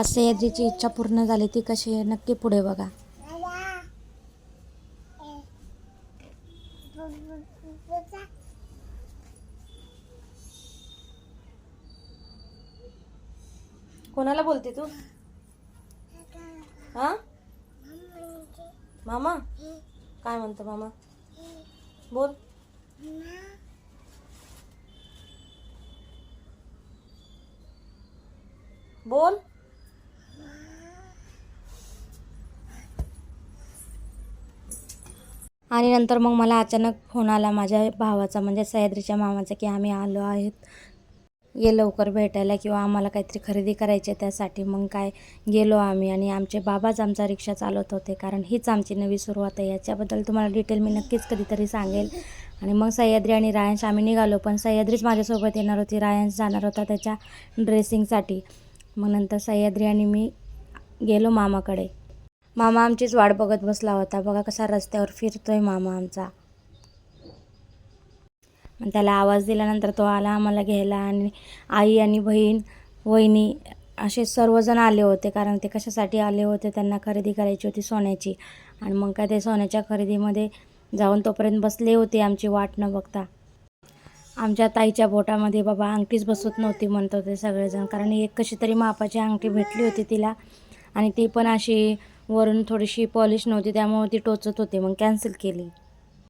आज सह्याद्रीची इच्छा पूर्ण झाली ती कशी आहे नक्की पुढे बघा. कोणाला बोलते तू? हा? मामा? काय म्हणतो मामा? बोल. बोल. आणि नंतर मग मला अचानक फोन आला माझ्या भावाचा म्हणजे सह्याद्रीच्या मामाचा की आम्ही आलो आहेत. ये लवकर भेटायला किंवा आम्हाला काहीतरी खरेदी करायची आहे त्यासाठी. मग काय गेलो आम्ही आणि आमचे बाबाच आमचा रिक्षा चालवत होते. कारण हीच आमची नवी सुरुवात आहे. याच्याबद्दल तुम्हाला डिटेल मी नक्कीच कधीतरी सांगेल. आणि मग सह्याद्री आणि रायांश आम्ही निघालो पण सह्याद्रीच माझ्यासोबत येणार होती. रायांश जाणार होता त्याच्या ड्रेसिंगसाठी मग नंतर सह्याद्री आणि मी गेलो मामाकडे. मामा आमचीच वाट बघत बसला होता. बघा कसा रस्त्यावर फिरतोय मामा आमचा. त्याला आवाज दिल्यानंतर तो आला आम्हाला घ्यायला आणि आई आणि बहीण वहिनी असे सर्वजण आले होते कारण ते कशासाठी आले होते त्यांना खरेदी करायची होती सोन्याची. आणि मग काय ते सोन्याच्या खरेदीमध्ये जाऊन तोपर्यंत बसले होते आमची वाट न बघता. आमच्या ताईच्या बोटामध्ये बाबा अंगठीच बसत नव्हती म्हणत होते सगळेजण. कारण एक कशी तरी मापाची अंगठी भेटली होती तिला आणि ती पण अशी वरून थोडीशी पॉलिश नव्हती त्यामुळे ती टोचत होती. मग कॅन्सल केली.